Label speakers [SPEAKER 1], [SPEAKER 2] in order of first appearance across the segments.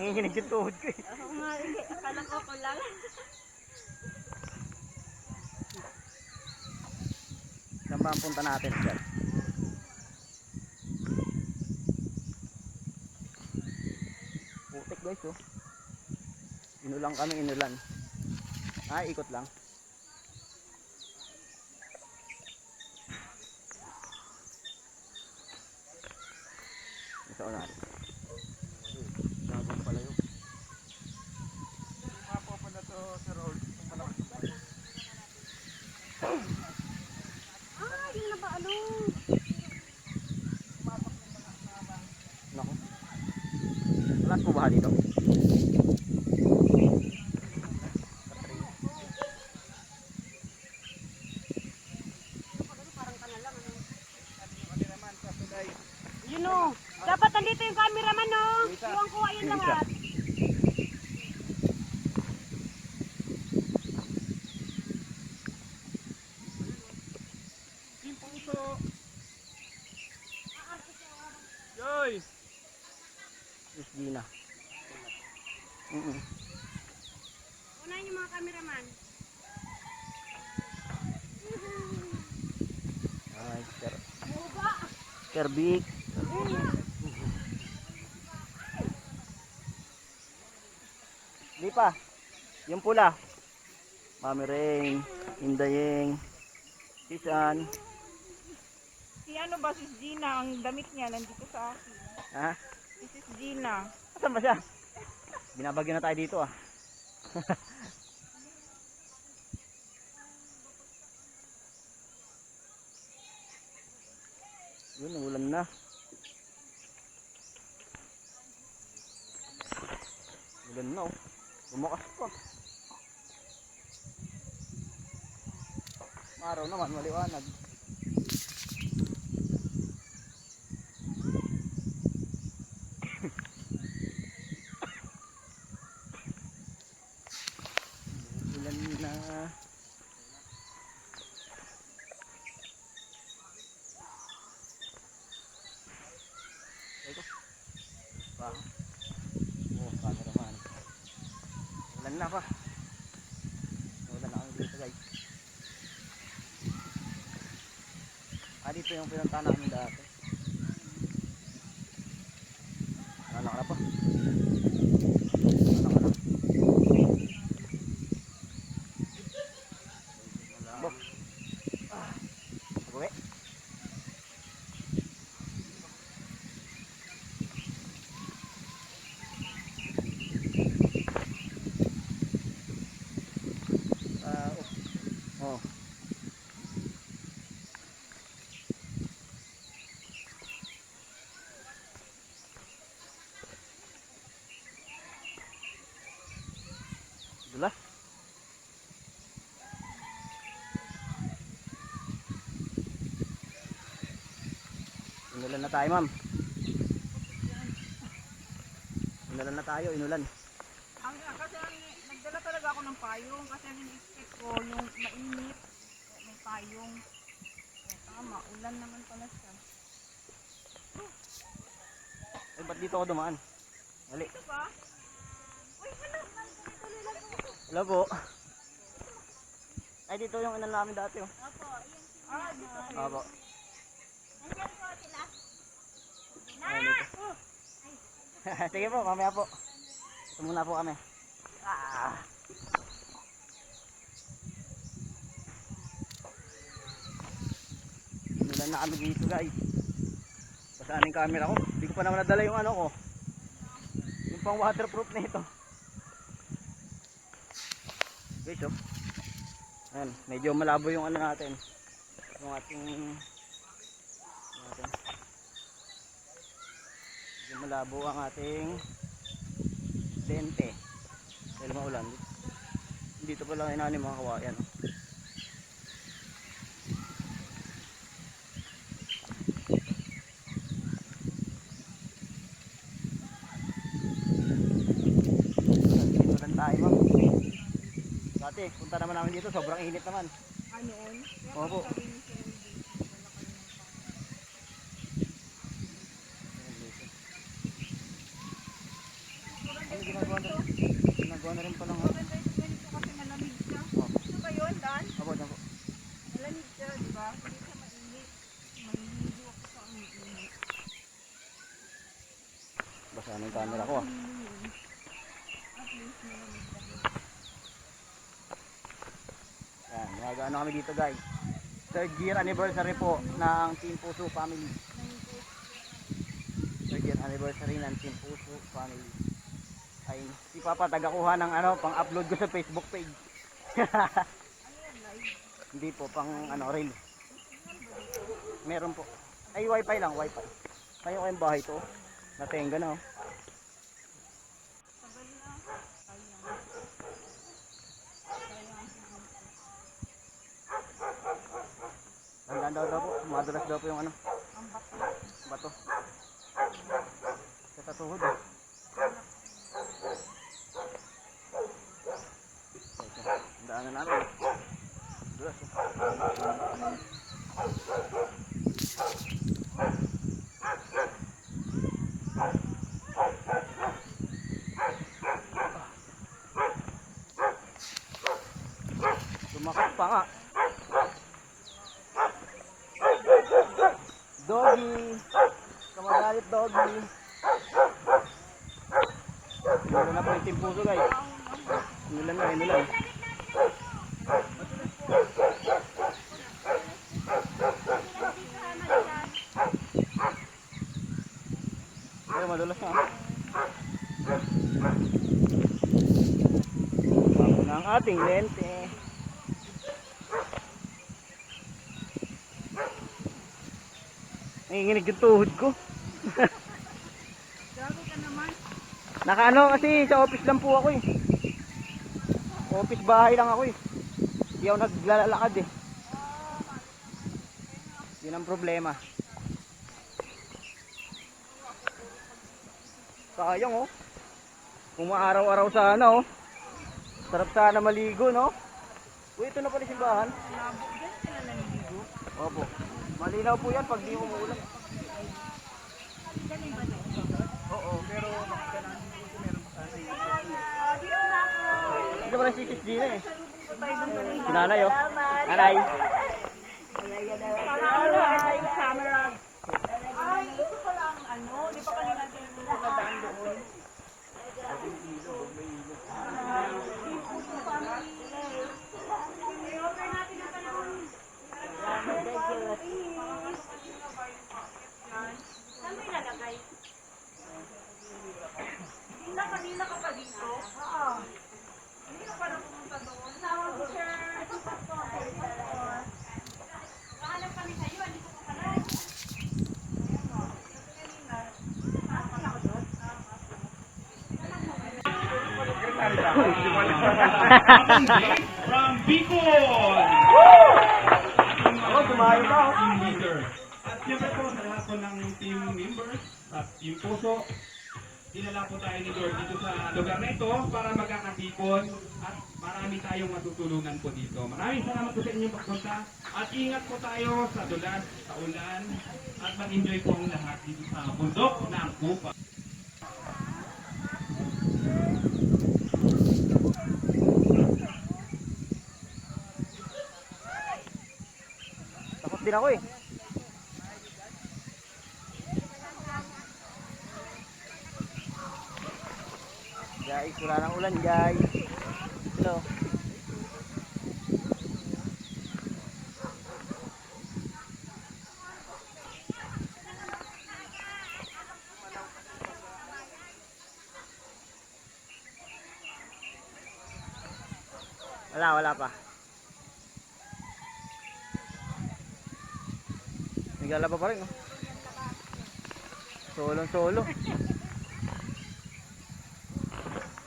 [SPEAKER 1] Nanginginig yung tuhod ko eh.
[SPEAKER 2] Ako nga, hindi. Akala ko ko lang.
[SPEAKER 1] Saan ba ang punta natin? Sir? Putik guys oh. Inulang kami, inulan. Ah, ikot lang. Isa ko natin. Gagawin pala yun.
[SPEAKER 3] Mapo pa na to, Sir Raul. Kung malakas pa.
[SPEAKER 2] Ah, yung na ba ano?
[SPEAKER 1] Nako. Wala po ba dito?
[SPEAKER 2] Yun o. Dapat nandito yung cameraman no. Iwan ko yun
[SPEAKER 1] Yung
[SPEAKER 2] lahat.
[SPEAKER 3] Puso. Yoy!
[SPEAKER 1] Miss Gina. Mm -mm.
[SPEAKER 2] Unahin yung mga cameraman.
[SPEAKER 1] Ay. Sir Vic. Di pa. Yung pula. Mami Ring, Indayeng, Sisan.
[SPEAKER 4] Si ano ba, si Gina, ang damit niya nandito sa akin.
[SPEAKER 1] Ha?
[SPEAKER 4] Si Gina.
[SPEAKER 1] Asan ba siya? Binabagyo na tayo dito ah. Yun, ulan na. Ulan na oh. Bumakas pa. Araw naman, maliwanag. Ulan na. Ito. Wow. Oh, cameraman. Ulan na pa. Ulan na kami dito guys. Ah, dito yung pinuntahan namin dati. Ano na pa? Ano ka na? Bo. Ah. Uwi. Ah, oh. Oh. Dulas. Inulan na tayo, ma'am. Inulan na tayo, inulan.
[SPEAKER 4] Ang, kasi ang, nagdala talaga ako ng payong kasi ang iniisip ko yung mainit, eh, may payong. Eh, tama, ulan naman pala siya.
[SPEAKER 1] Ay, ba't dito ako dumaan? Mali.
[SPEAKER 4] Ito ba?
[SPEAKER 1] Hello po. Ay, dito yung inan namin dati, oh.
[SPEAKER 4] Ah, dito.
[SPEAKER 1] Opo.
[SPEAKER 2] Nandiyan po sila.
[SPEAKER 1] Dito. Sige po, mamaya po. Ito muna po kami. Ah. Inulan na kami dito guys. Pasaan yung camera ko? Hindi ko pa naman nadala yung ano ko. Yung pang waterproof na ito. Guys oh. Ayan, medyo malabo yung ano natin. Yung ating yung ating medyo malabo ang ating lente. Dahil maulan. Dito pa lang inaani mga kawayan. oh. Dito lang tayo ma'am. Dati, punta naman namin dito, sobrang init naman.
[SPEAKER 4] Ano on?
[SPEAKER 1] Opo.
[SPEAKER 4] Rudy,
[SPEAKER 1] ginagawa na rin. Ginagawa na rin palang ano.
[SPEAKER 4] Maganda ito ganito kasi malamig siya. Ano ba yun, Dan?
[SPEAKER 1] Apo, apo.
[SPEAKER 4] Malamig siya, di ba? Hindi siya mainit. Maliligo ako sa umiinit.
[SPEAKER 1] Basa na yung camera ko ah.
[SPEAKER 4] At least malamig dahil.
[SPEAKER 1] Yan, nagano kami dito guys. Third year anniversary po ng Team Puso Family. Third year anniversary ng Team Puso Family. Ay, si Papa tagakuha ng ano, pang upload ko sa Facebook page. Hindi po, pang ano, reel. Meron po. Ay, wifi lang, wifi. Kayo kayong bahay to. Natenga na oh.
[SPEAKER 4] Tagal na. Sayang. Sayang.
[SPEAKER 1] Tandaan daw daw po, madulas daw po yung ano,
[SPEAKER 4] bato.
[SPEAKER 1] Sa tatuhod eh. Daanan natin. Dulas eh. Tumakas pa nga. Doggy! Kamagalit doggy! Meron na po yung timpuso guys. Inulan na, inulan. Pero madulas na. Bago na ang ating lente. Nanginginig yung tuhod ko.
[SPEAKER 4] Gago ka naman.
[SPEAKER 1] Nakaano kasi sa office lang po ako eh. Office bahay lang ako eh. Hindi ako naglalakad eh. Yun ang problema. Sayang oh. Kung maaraw-araw sana oh. Sarap sana maligo no. Uy, ito na pala simbahan. Opo. Malinaw po yan pag di
[SPEAKER 4] ba dito?
[SPEAKER 1] Oo, pero pa
[SPEAKER 4] dito.
[SPEAKER 1] Ito pala si Sis Gina eh.
[SPEAKER 4] Tayo dun pa rin.
[SPEAKER 1] Si nanay oh. Nanay.
[SPEAKER 4] Ay, camera. Ay, ito pala ang ano. Di ba kanina tayo nadaan doon? Saan mo ilalagay? Kanina, kanina ka pa dito? Oo. Hindi ka pa na pumunta doon. Tawag ko, sir. Kahanap kami sa'yo, andito ka pala.
[SPEAKER 3] From Bicol!
[SPEAKER 1] Oh, tumayo pa oh.
[SPEAKER 3] Team. At siyempre po sa lahat po ng team members at team puso, dinala po tayo ni Lord dito sa lugar na ito para magkakatipon at marami tayong matutulungan po dito. Maraming salamat po sa inyong pagpunta at ingat po tayo sa dulas, sa ulan at mag-enjoy po ang lahat dito sa bundok ng Kupa.
[SPEAKER 1] Din ako eh. Guys, wala nang ulan guys. Hello. Wala, wala pa. Naglalaba pa rin, oh. Solong solo.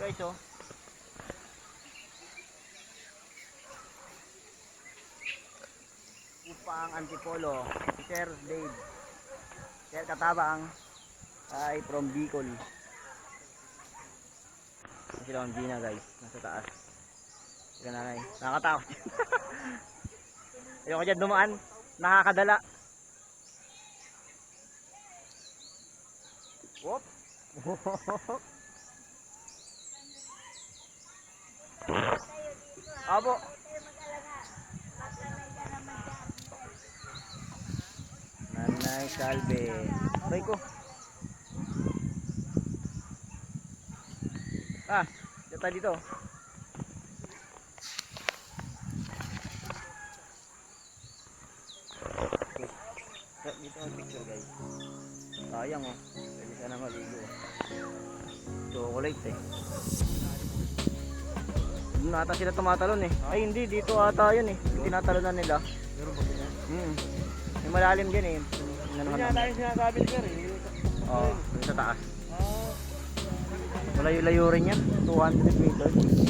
[SPEAKER 1] Guys, oh. Upang Antipolo. Si Sir Dave. Sir Katabang. Ay, from Bicol. Sila ang Gina, guys. Nasa taas. Sila nanay. Nakakatakot. Ayoko dyan dumaan. Nakakadala. Whoop. Abo. Nanay Salve. Aray ko. Ah, data dito. Dito ang picture guys. Sayang oh. Pwede sana maligo. Chocolate eh. Doon ata sila tumatalon eh. Ay hindi, dito ata yun eh. Yung tinatalonan nila.
[SPEAKER 5] Meron ba ganyan?
[SPEAKER 1] Hmm. May malalim din eh. Ano naman naman.
[SPEAKER 5] tayo sinasabi ni Sir eh.
[SPEAKER 1] Oo, oh, sa taas.
[SPEAKER 5] Ah,
[SPEAKER 1] Malayo-layo rin yan. 200 meters.